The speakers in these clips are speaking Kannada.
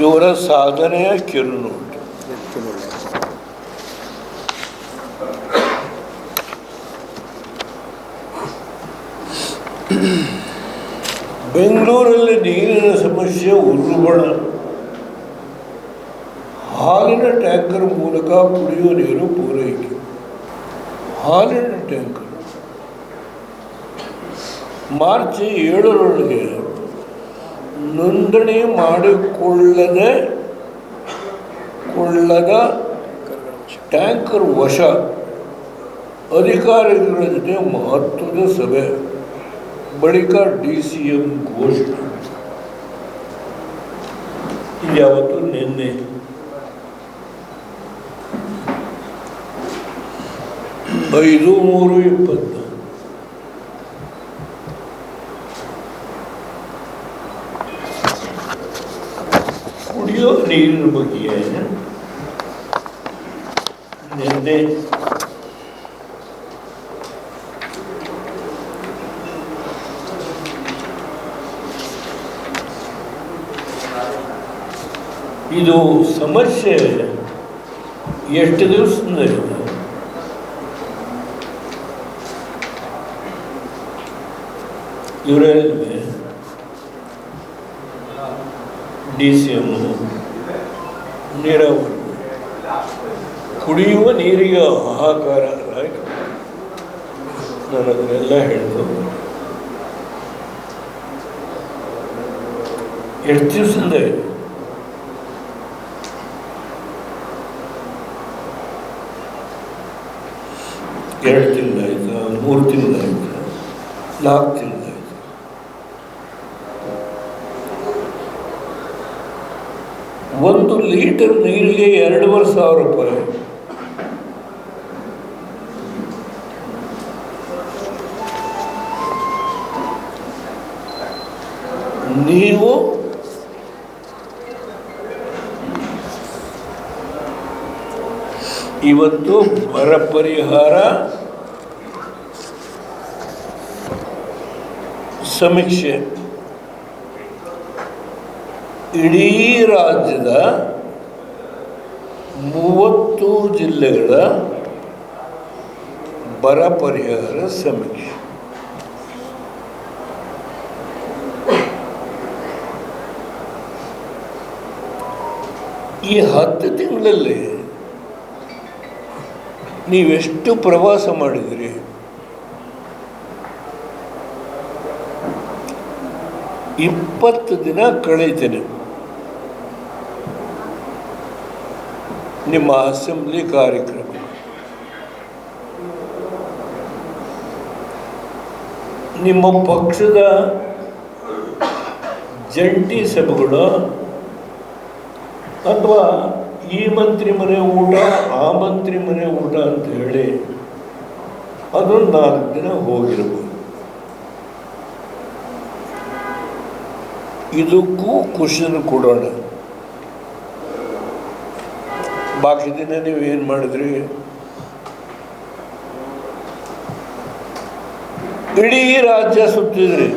ಇವರ ಸಾಧನೆಯ ಕಿರುನೋಟ ಬೆಂಗಳೂರಲ್ಲಿ ನೀರಿನ ಸಮಸ್ಯೆ ಉಲ್ಬಣ ಹಾಲಿನ ಟ್ಯಾಂಕರ್ ಮೂಲಕ ಕುಡಿಯುವ ನೀರು ಪೂರೈಕೆ ಹಾಲಿನ ಟ್ಯಾಂಕರ್ ಮಾರ್ಚ್ ಏಳರೊಳಗೆ ನೋಂದಣಿ ಮಾಡಿಕೊಳ್ಳದೆ ಕೊಳ್ಳದ ಟ್ಯಾಂಕರ್ ವಶ. ಅಧಿಕಾರಿಗಳ ಜೊತೆ ಮಹತ್ವದ ಸಭೆ. ಬಳಿಕ ಡಿ ಸಿ ಎಂ ಘೋಷಣೆ ಯಾವತ್ತು ನಿನ್ನೆ ಐದು ಮೂರು ಇಪ್ಪತ್ತು. ಕುಡಿಯೋ ನೀರಿನ ಬಗ್ಗೆ ನಿನ್ನೆ ಇದು ಸಮಸ್ಯೆ ಎಷ್ಟು ದಿವಸದಿಂದ ಇವರೇ ಡಿ ಸಿ ಎಂ ನೀರಾವರಿ ಕುಡಿಯುವ ನೀರಿಗೆ ಹಾಹಾಕಾರ? ನಾನು ಅದನ್ನೆಲ್ಲ ಹೇಳಿದ್ದು ಎಷ್ಟು ದಿವಸದಿಂದ ಎರಡು ತಿಂಗಳಾಯ್ತು ಮೂರು ತಿಂಗಳಾಯ್ತು ನಾಲ್ಕು ತಿಂಗಳಾಯ್ತು ಒಂದು ಲೀಟರ್ ನೀರಿಗೆ ಎರಡೂವರೆ ಸಾವಿರ ರೂಪಾಯಿ. ನೀವು ಇವತ್ತು ಬರ ಪರಿಹಾರ ಸಮೀಕ್ಷೆ. ಇಡೀ ರಾಜ್ಯದ ಮೂವತ್ತು ಜಿಲ್ಲೆಗಳ ಬರ ಪರಿಹಾರ ಸಮೀಕ್ಷೆ. ಈ ಹತ್ತು ತಿಂಗಳಲ್ಲಿ ನೀವೆಷ್ಟು ಪ್ರವಾಸ ಮಾಡಿದ್ರಿ? ಇಪ್ಪತ್ತು ದಿನ ಕಳೀತೇನೆ. ನಿಮ್ಮ ಅಸೆಂಬ್ಲಿ ಕಾರ್ಯಕ್ರಮ. ನಿಮ್ಮ ಪಕ್ಷದ ಜಂಟಿ ಸಭೆಗಳು ಅಥವಾ ಈ ಮಂತ್ರಿ ಮನೆ ಊಟ, ಆ ಮಂತ್ರಿ ಮನೆ ಊಟ ಅಂತ ಹೇಳಿ ಅದೊಂದು ನಾಲ್ಕು ದಿನ ಹೋಗಿರ್ಬೋದು. ಇದಕ್ಕೂ ಖುಷಿಯನ್ನು ಕೊಡೋಣ. ಬಾಕಿ ದಿನ ನೀವು ಏನು ಮಾಡಿದ್ರಿ? ಇಡೀ ರಾಜ್ಯ ಸುತ್ತಿದ್ರಿ.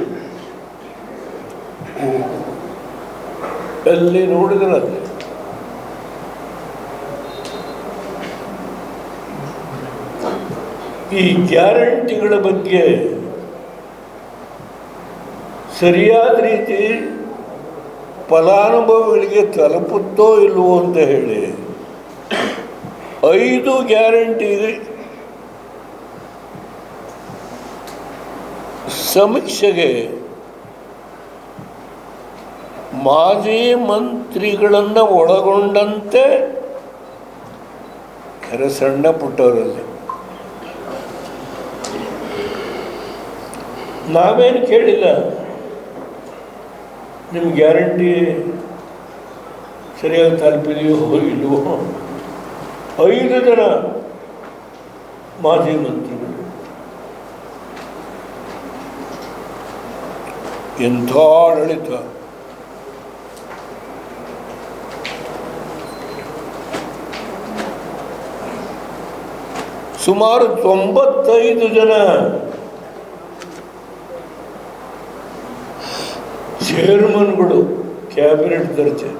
ಎಲ್ಲಿ ನೋಡಿದ್ರಲ್ಲ ಈ ಗ್ಯಾರಂಟಿಗಳ ಬಗ್ಗೆ ಸರಿಯಾದ ರೀತಿ ಫಲಾನುಭವಿಗಳಿಗೆ ತಲುಪುತ್ತೋ ಇಲ್ವೋ ಅಂತ ಹೇಳಿ ಐದು ಗ್ಯಾರಂಟಿ ಇದೆ. ಸಮೀಕ್ಷೆಗೆ ಮಾಜಿ ಮಂತ್ರಿಗಳನ್ನು ಒಳಗೊಂಡಂತೆ ಕೆರೆ ಸಣ್ಣ ಪುಟ್ಟವರಲ್ಲಿ. ನಾವೇನು ಕೇಳಿಲ್ಲ. ನಿಮ್ಮ ಗ್ಯಾರಂಟಿ ಸರಿಯಾಗಿ ತಲುಪಿದೆಯೋ ಇಲ್ವೋ? ಐದು ಜನ ಮಾಜಿ ಮಂತ್ರಿಗಳು. ಎಂಥ ಆಡಳಿತ. ಸುಮಾರು ತೊಂಬತ್ತೈದು ಜನ ಚೇರ್ಮನ್ಗಳು ಕ್ಯಾಬಿನೆಟ್ ದರ್ಜೆ.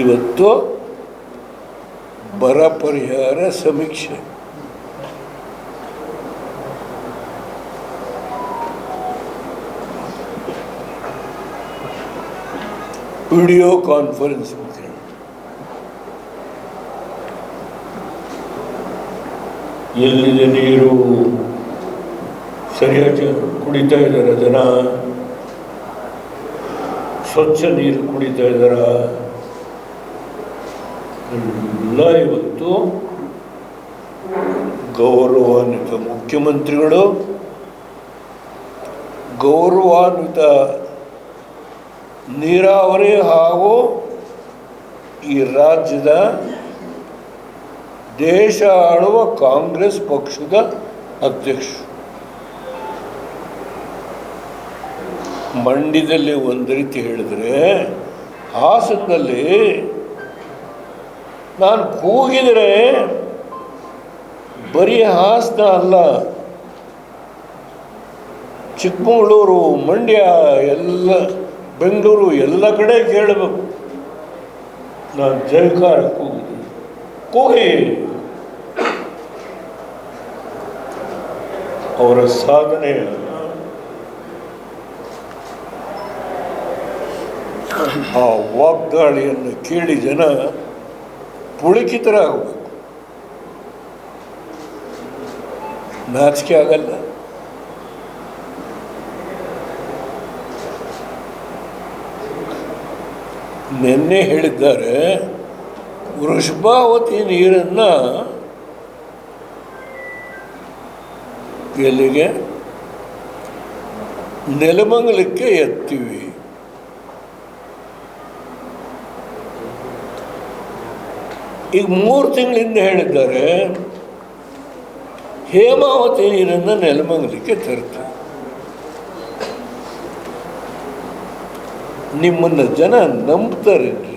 ಇವತ್ತು ಬರ ಪರಿಹಾರ ಸಮೀಕ್ಷೆ. ವಿಡಿಯೋ ಕಾನ್ಫರೆನ್ಸ್ ಎಲ್ಲಿದೆ ನೀರು? ಸರಿಯಾಗಿ ಕುಡಿತಾ ಇದ್ದಾರೆ ಜನ? ಸ್ವಚ್ಛ ನೀರು ಕುಡಿತಾ ಇದ್ದಾರ? ಇವತ್ತು ಗೌರವಾನ್ವಿತ ಮುಖ್ಯಮಂತ್ರಿಗಳು, ಗೌರವಾನ್ವಿತ ನೀರಾವರಿ ಹಾಗೂ ಈ ರಾಜ್ಯದ ದೇಶ ಆಳುವ ಕಾಂಗ್ರೆಸ್ ಪಕ್ಷದ ಅಧ್ಯಕ್ಷ ಮಂಡ್ಯದಲ್ಲಿ ಒಂದು ರೀತಿ ಹೇಳಿದ್ರೆ ಹಾಸನದಲ್ಲಿ ನಾನು ಕೂಗಿದರೆ ಬರೀ ಹಾಸನ ಅಲ್ಲ, ಚಿಕ್ಕಮಗಳೂರು, ಮಂಡ್ಯ, ಎಲ್ಲ, ಬೆಂಗಳೂರು, ಎಲ್ಲ ಕಡೆ ಕೇಳಬೇಕು. ನಾನು ಜಯಕಾರ ಕೂಗಿದೆ ಕೂಗಿ. ಅವರ ಸಾಧನೆ. ಆ ವಾಗ್ದಾಳಿಯನ್ನು ಕೇಳಿ ಜನ ಪುಳಕಿತರಾಗಬೇಕು ನಾಚಿಕೆ ಆಗಲ್ಲ. ನಿನ್ನೆ ಹೇಳಿದ್ದಾರೆ ವೃಷಭಾವತಿ ನೀರನ್ನು ಎಲ್ಲಿಗೆ? ನೆಲಮಂಗಲಕ್ಕೆ ಎತ್ತೀವಿ. ಈಗ ಮೂರು ತಿಂಗಳಿಂದ ಹೇಳಿದ್ದಾರೆ, ಹೇಮಾವತಿ ನೀರನ್ನು ನೆಲಮಂಗಲಿಕ್ಕೆ ತರ್ತ. ನಿಮ್ಮನ್ನು ಜನ ನಂಬ್ತಾರೇನ್ರಿ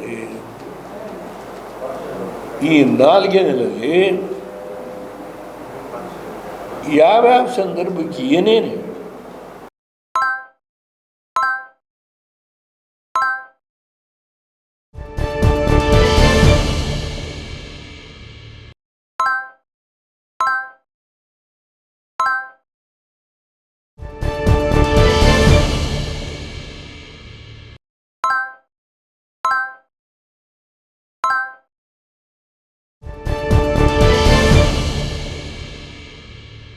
ಈ ನಾಲ್ಗೆ ನೆಲಲ್ಲಿ ಯಾವ್ಯಾವ ಸಂದರ್ಭಕ್ಕೆ ಏನೇನು